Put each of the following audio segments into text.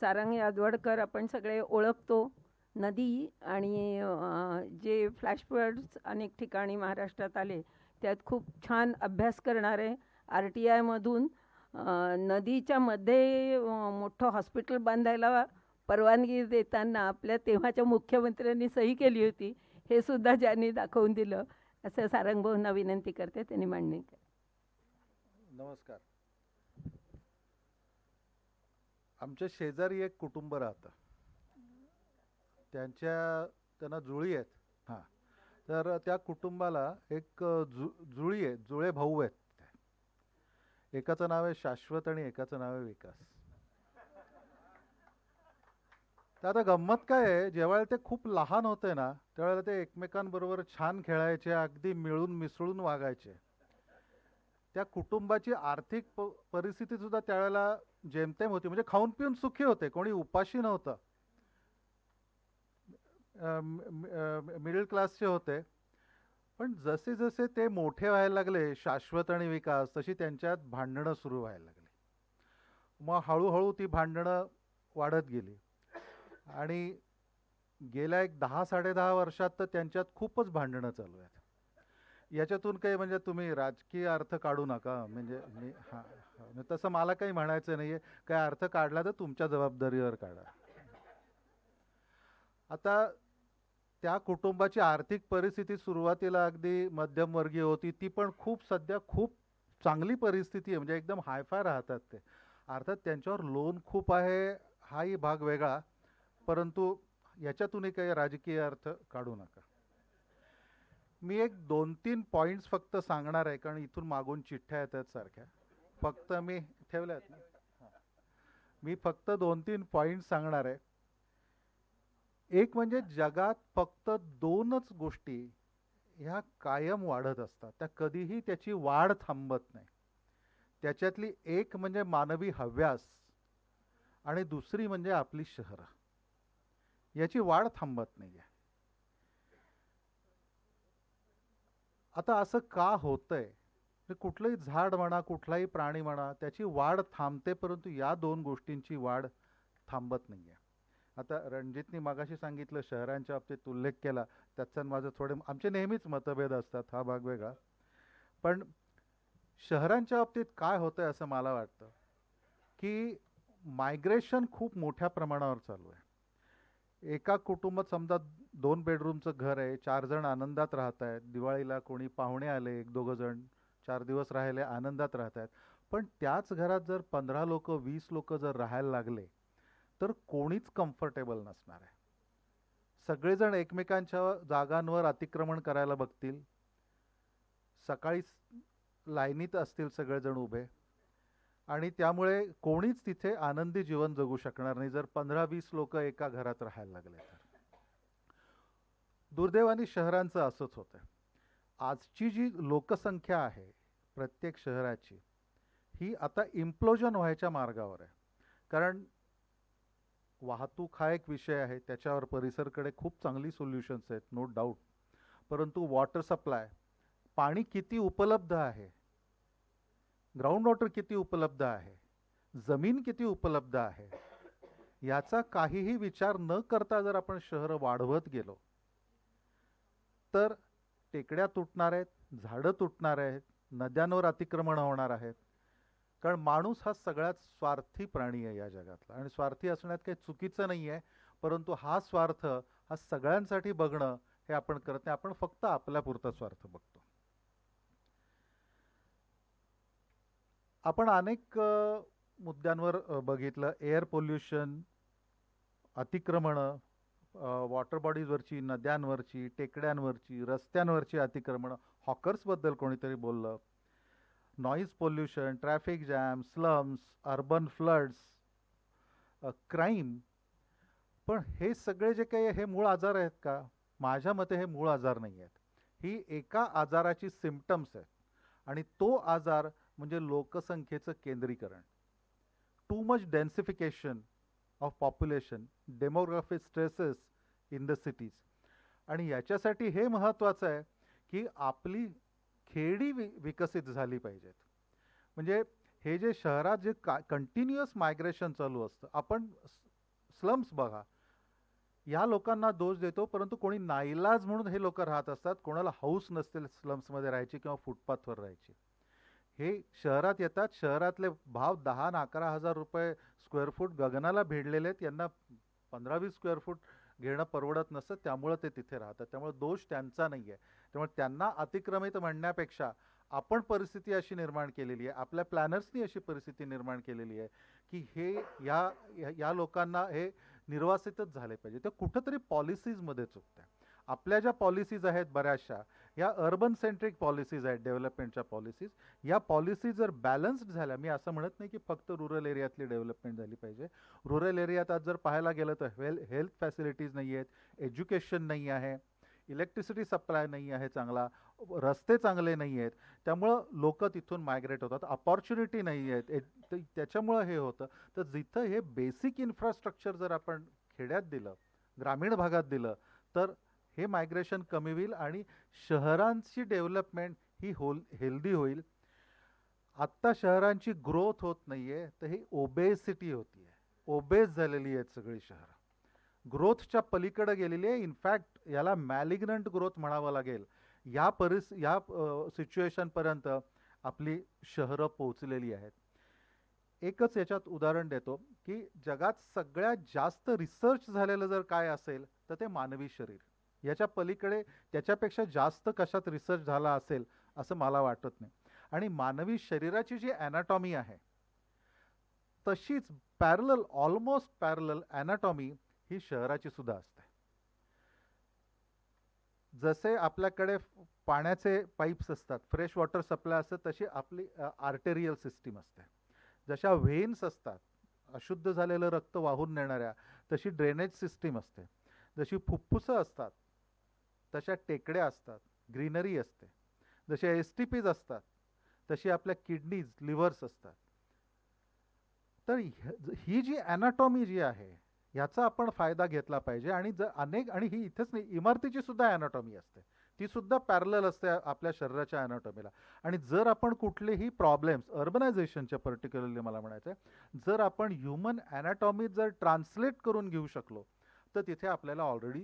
सारंग यादवडकर आपण सगळे ओळखतो. नदी आणि जे फ्लॅशफ्लड्स अनेक ठिकाणी महाराष्ट्रात आले त्यात खूप छान अभ्यास करणारे आर टी आयमधून नदीच्या मध्ये मोठं हॉस्पिटल बांधायला परवानगी देताना आपल्या तेव्हाच्या मुख्यमंत्र्यांनी सही केली होती. हे सुद्धा ज्यांनी दाखवून दिलं. असं सारंगभाऊंना विनंती करते. त्यांनी मांडणी केली. नमस्कार. आमच्या शेजारी एक कुटुंब राहतं. त्यांच्या त्यांना जुळी आहेत. हां. तर त्या कुटुंबाला एक जु जुळी आहे जुळे भाऊ आहेत एकाचं नाव आहे शाश्वत आणि एकाचं नाव आहे विकास. तर आता गंमत काय आहे जेव्हा ते खूप लहान होते ना त्यावेळेला ते एकमेकांबरोबर छान खेळायचे अगदी मिळून मिसळून वागायचे. त्या कुटुंबाची आर्थिक प परिस्थिती सुद्धा त्यावेळेला जेमतेम होती. म्हणजे खाऊन पिऊन सुखी होते. कोणी उपाशी नव्हतं. मिडल क्लासचे होते. पण जसे जसे ते मोठे व्हायला लागले शाश्वत आणि विकास तशी त्यांच्यात भांडणं सुरू व्हायला लागली. मग हळूहळू ती भांडणं वाढत गेली. आणि गेल्या एक दहा साडेदहा वर्षात तर त्यांच्यात खूपच भांडणं चालू आहेत. याच्यातून काही म्हणजे तुम्ही राजकीय अर्थ काढू नका. म्हणजे मी हां तसं मला काही म्हणायचं नाही आहे काय अर्थ काढला तर तुमच्या जबाबदारीवर काढा. आता त्या कुटुंबाची आर्थिक परिस्थिती सुरुवातीला अगदी मध्यमवर्गीय होती. ती पण खूप सध्या खूप चांगली परिस्थिती आहे. म्हणजे एकदम हायफाय राहतात ते. अर्थात त्यांच्यावर लोन खूप आहे. हाही भाग वेगळा. परंतु याच्यातूनही काही राजकीय अर्थ काढू नका. मी एक दोन तीन पॉईंट्स फक्त सांगणार आहे कारण इथून मागून चिठ्ठ्या येतात सारख्या. फक्त मी ठेवल्यात ना? मी फक्त दोन तीन पॉईंट सांगणार आहे. एक म्हणजे जगात फक्त दोनच गोष्टी ह्या कायम वाढत असतात. त्या कधीही त्याची वाढ थांबत नाही. त्याच्यातली एक म्हणजे मानवी हव्यास आणि दुसरी म्हणजे आपली शहरं. याची वाढ थांबत नाही आहे आता असं का होतंय? म्हणजे कुठलंही झाड म्हणा कुठलाही प्राणी म्हणा त्याची वाढ थांबते परंतु या दोन गोष्टींची वाढ थांबत नाही आहे आता रणजितनी मागाशी सांगितलं शहरांच्या बाबतीत उल्लेख केला त्याचा माझं थोडे आमचे नेहमीच मतभेद असतात हा भाग वेगळा. पण शहरांच्या बाबतीत काय होतं आहे असं मला वाटतं की मायग्रेशन खूप मोठ्या प्रमाणावर चालू आहे. एका कुटुंबात समजा दोन बेडरूमचं घर आहे चार जण आनंदात राहत आहेत. दिवाळीला कोणी पाहुणे आले एक दोघं जण चार दिवस राहिले आनंदात राहत आहेत. पण त्याच घरात जर पंधरा लोक वीस लोक जर राहायला लागले तर कोणीच कम्फर्टेबल नसणार आहे. सगळेजण एकमेकांच्या जागांवर अतिक्रमण करायला बघतील. सकाळी लाईनीत असतील सगळेजण उभे. आणि त्यामुळे कोणीच तिथे आनंदी जीवन जगू शकणार नाही. जर पंधरा वीस लोक एका घरात राहायला लागले तर. दुर्दैवाने शहरांचं असंच होतं आजची जी लोकसंख्या आहे प्रत्येक शहराची ही आता इम्प्लोजन व्हायच्या मार्गावर आहे. कारण वाहतूक हा एक विषय आहे त्याच्यावर परिसरकडे खूप चांगली सोल्युशन्स आहेत नो डाऊट परंतु वॉटर सप्लाय पाणी किती उपलब्ध आहे ग्राउंड वॉटर किती उपलब्ध आहे? जमीन किती उपलब्ध आहे? याचा काहीही विचार न करता जर आपण शहरं वाढवत गेलो तर टेकड्या तुटणार आहेत झाडं तुटणार आहेत नद्यांवर अतिक्रमण होणार आहेत. कारण माणूस हा सगळ्यात स्वार्थी प्राणी आहे या जगातला. आणि स्वार्थी असण्यात काही चुकीचं नाही आहे परंतु हा स्वार्थ हा सगळ्यांसाठी बघणं हे आपण करत नाही. आपण फक्त आपल्यापुरता स्वार्थ बघतो. आपण अनेक मुद्द्यांवर बघितलं. एअर पोल्युशन अतिक्रमणं वॉटर बॉडीजवरची नद्यांवरची टेकड्यांवरची रस्त्यांवरची अतिक्रमणं. हॉकर्सबद्दल कोणीतरी बोललं. Noise pollution traffic jam slums urban floods crime. पण हे सगळे जे काही हे मूळ आजार आहेत का? माझ्या मते हे मूळ आजार नाही आहेत. ही एका आजाराची सिम्पटम्स आहेत. आणि तो आजार म्हणजे लोकसंख्येचं केंद्रीकरण. Too much densification of population demographic stresses in the cities आणि याच्यासाठी हे महत्त्वाचं आहे की आपली खेडी वि विकसित झाली पाहिजेत. म्हणजे हे जे शहरात जे का कंटिन्युअस मायग्रेशन चालू असतं आपण स्लम्स बघा. या लोकांना दोष देतो परंतु कोणी नाईलाज म्हणून हे लोक राहत असतात कोणाला हौस नसते स्लम्समध्ये राहायची किंवा फुटपाथवर राहायची. हे शहरात येतात. शहरातले भाव दहा आणि अकरा हजार रुपये स्क्वेअर फूट गगनाला भिडलेले आहेत. यांना पंधरा वीस स्क्वेअर फूट घेणं परवडत नसतं. त्यामुळं ते तिथे राहतात. त्यामुळे दोष त्यांचा नाही आहे त्यामुळे त्यांना अतिक्रमित म्हणण्यापेक्षा आपण परिस्थिती अशी निर्माण केलेली आहे. आपल्या प्लॅनर्सनी अशी परिस्थिती निर्माण केलेली आहे की हे या या- लोकांना हे निर्वासितच झाले पाहिजे. ते कुठंतरी पॉलिसीजमध्ये चुकत्या आपल्या ज्या पॉलिसीज आहेत बऱ्याचशा या अर्बन सेंट्रिक पॉलिसीज आहेत डेव्हलपमेंटच्या पॉलिसीज या पॉलिसी जर बॅलन्स्ड झाल्या मी असं म्हणत नाही की फक्त रुरल एरियातली डेव्हलपमेंट झाली पाहिजे. रुरल एरियात आज जर पाहायला गेलं तर वेल हेल्थ फॅसिलिटीज नाही आहेत एज्युकेशन नाही आहे इलेक्ट्रिसिटी सप्लाय नाही आहे चांगला रस्ते चांगले नाही आहेत. त्यामुळं लोक तिथून मायग्रेट होतात. अपॉर्च्युनिटी नाही आहेत. त्याच्यामुळं हे होतं. तर जिथं हे बेसिक इन्फ्रास्ट्रक्चर जर आपण खेड्यात दिलं ग्रामीण भागात दिलं तर हे मायग्रेशन कमी होईल आणि शहरांची डेव्हलपमेंट ही होल हेल्दी होईल. आत्ता शहरांची ग्रोथ होत नाहीये तर ही ओबेसिटी होती आहे ओबेस झालेली आहेत सगळी शहरं. ग्रोथच्या पलीकडे गेलेली आहे. इनफॅक्ट याला मॅलिग्नंट ग्रोथ म्हणावं लागेल. या परिस या सिच्युएशनपर्यंत आपली शहरं पोहोचलेली आहेत. एकच याच्यात उदाहरण देतो की जगात सगळ्यात जास्त रिसर्च झालेलं जर काय असेल तर ते मानवी शरीर. याच्या पलीकडे त्याच्यापेक्षा जास्त कशात रिसर्च झाला असेल असं मला वाटत नाही. आणि मानवी शरीराची जी ॲनाटॉमी आहे तशीच पॅरल ऑलमोस्ट पॅरल ॲनाटॉमी ही शहराची सुद्धा असते. जसे आपल्याकडे पाण्याचे पाईप्स असतात फ्रेश वॉटर सप्लाय असतं तशी आपली आर्टेरियल सिस्टीम असते. जशा व्हेन्स असतात अशुद्ध झालेलं रक्त वाहून नेणाऱ्या तशी ड्रेनेज सिस्टीम असते. जशी फुफ्फुसं असतात तशा टेकड्या असतात ग्रीनरी असते. जशा एस टी पीज असतात तशी आपल्या किडनीज लिव्हर्स असतात. तर ही जी ॲनाटॉमी जी आहे ह्याचा आपण फायदा घेतला पाहिजे आणि जर अनेक आणि ही इथेच नाही इमारतीची सुद्धा ॲनाटॉमी असते. ती सुद्धा पॅरल असते आपल्या शरीराच्या ॲनाटॉमीला आणि जर आपण कुठलेही प्रॉब्लेम्स अर्बनायझेशनच्या पर्टिक्युलरली मला म्हणायचं आहे जर आपण ह्युमन ॲनाटॉमी जर ट्रान्सलेट करून घेऊ शकलो तर तिथे आपल्याला ऑलरेडी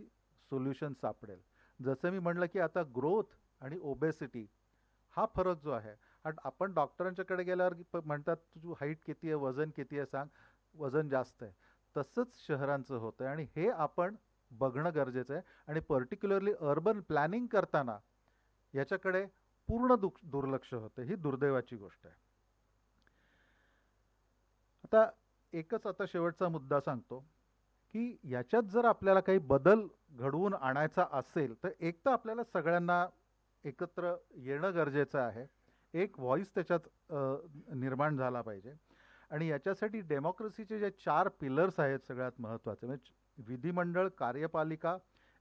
सोल्युशन सापडेल. जसं मी म्हणलं की आता ग्रोथ आणि ओबेसिटी हा फरक जो आहे आणि आपण डॉक्टरांच्याकडे गेल्यावर म्हणतात तुझी हाईट किती आहे वजन किती आहे सांग वजन जास्त आहे. तसंच शहरांचं होतं आणि हे आपण बघणं गरजेचं आहे आणि पर्टिक्युलरली अर्बन प्लॅनिंग करताना याच्याकडे पूर्ण दुख दुर्लक्ष होतं ही दुर्दैवाची गोष्ट आहे. आता एकच आता शेवटचा मुद्दा सांगतो की याच्यात जर आपल्याला काही बदल घडवून आणायचा असेल तर एक तर आपल्याला सगळ्यांना एकत्र येणं गरजेचं आहे. एक व्हॉइस त्याच्यात निर्माण झाला पाहिजे. आणि याच्यासाठी डेमोक्रेसीचे जे चार पिलर्स आहेत सगळ्यात महत्त्वाचे म्हणजे विधिमंडळ कार्यपालिका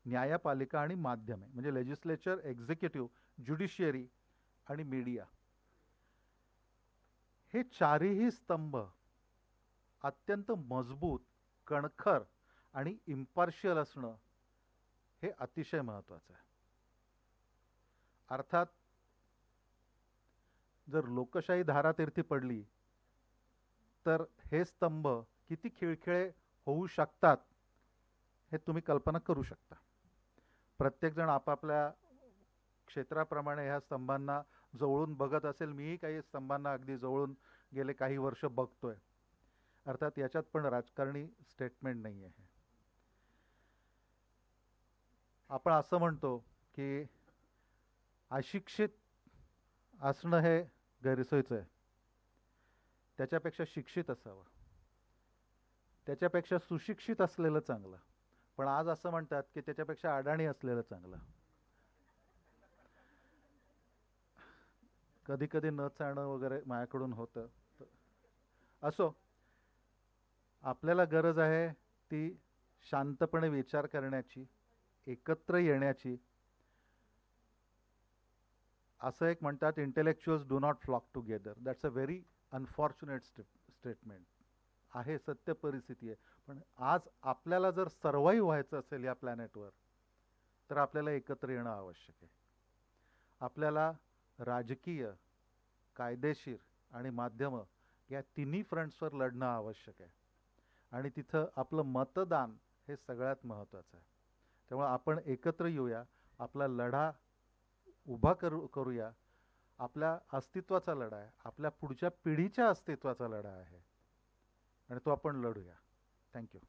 न्यायपालिका आणि माध्यमे म्हणजे लेजिस्लेचर एक्झिक्युटिव्ह ज्युडिशियरी आणि मीडिया हे चारही स्तंभ अत्यंत मजबूत कणखर आणि इम्पार्शियल असणं हे अतिशय महत्त्वाचं आहे. अर्थात जर लोकशाही धारातीर्थी पडली तर हे स्तंभ किती खिळखिळे होऊ शकतात हे तुम्ही कल्पना करू शकता. प्रत्येकजण आपापल्या क्षेत्राप्रमाणे ह्या स्तंभांना जवळून बघत असेल मीही काही स्तंभांना अगदी जवळून गेले काही वर्ष बघतोय. अर्थात याच्यात पण राजकारणी स्टेटमेंट नाही आहे आपण असं म्हणतो की अशिक्षित असणं हे गैरसोयीचं आहे. त्याच्यापेक्षा शिक्षित असावं. त्याच्यापेक्षा सुशिक्षित असलेलं चांगलं. पण आज असं म्हणतात की त्याच्यापेक्षा अडाणी असलेलं चांगलं. कधी कधी न चालणं वगैरे माझ्याकडून होतं. असो आपल्याला गरज आहे ती शांतपणे विचार करण्याची. एकत्र येण्याची. असं एक म्हणतात intellectuals do not flock together that's a very unfortunate stay statement आहे सत्य परिस्थिती आहे. पण आज आपल्याला जर सर्वाईव्ह व्हायचं असेल या प्लॅनेटवर तर आपल्याला एकत्र येणं आवश्यक आहे. आपल्याला राजकीय कायदेशीर आणि माध्यमं या तिन्ही फ्रंट्सवर लढणं आवश्यक आहे. आणि तिथं आपलं मतदान हे सगळ्यात महत्त्वाचं आहे. त्यामुळे आपण एकत्र येऊया आपला लढा उभा करू करूया. आपल्या अस्तित्वाचा लढा आहे आपल्या पुढच्या पिढीच्या अस्तित्वाचा लढा आहे. आणि तो आपण लढूया. थँक्यू